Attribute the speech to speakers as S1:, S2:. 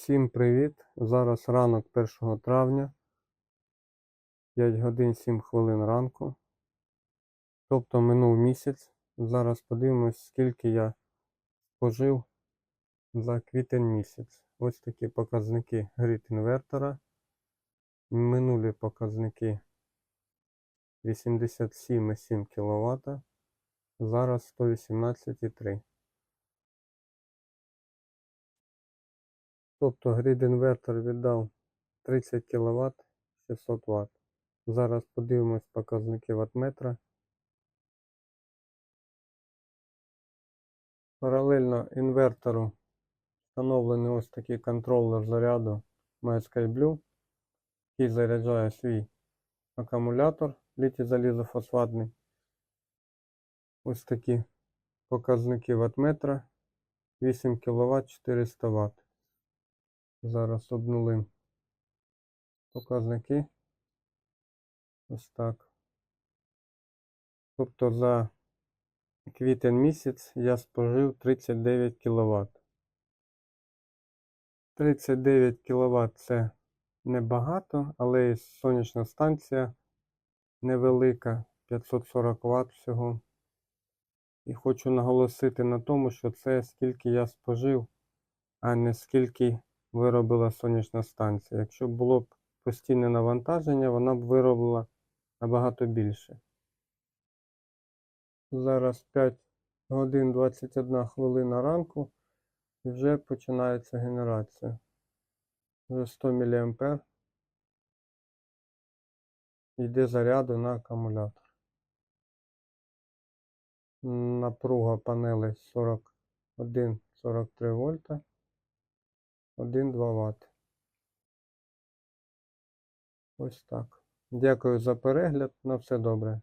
S1: Всім привіт! Зараз ранок 1 травня, 5 годин 7 хвилин ранку. Тобто минув місяць. Зараз подивимось, скільки я спожив за квітень місяць. Ось такі показники грид інвертора. Минулі показники 87,7 кВт. Зараз 118,3. Тобто грід інвертор віддав 30 кВт 600 Вт. Зараз подивимось показники ваттметра. Паралельно інвертору встановлений ось такий контролер заряду MySkyBlue, який заряджає свій акумулятор літій залізофосфатний. Ось такі показники ваттметра 8 кВт 400 Вт. Зараз обнулим показники. Ось так. Тобто за квітень місяць я спожив 39 кВт. 39 кВт це небагато, але і сонячна станція невелика, 540 Вт всього. І хочу наголосити на тому, що це скільки я спожив, а не скільки виробила сонячна станція. Якщо було б постійне навантаження, вона б виробила набагато більше. Зараз 5 годин 21 хвилина ранку і вже починається генерація. Вже 100 мА йде заряду на акумулятор. Напруга панелей 41-43 вольта. 1-2 Вт. Ось так. Дякую за перегляд. На все добре.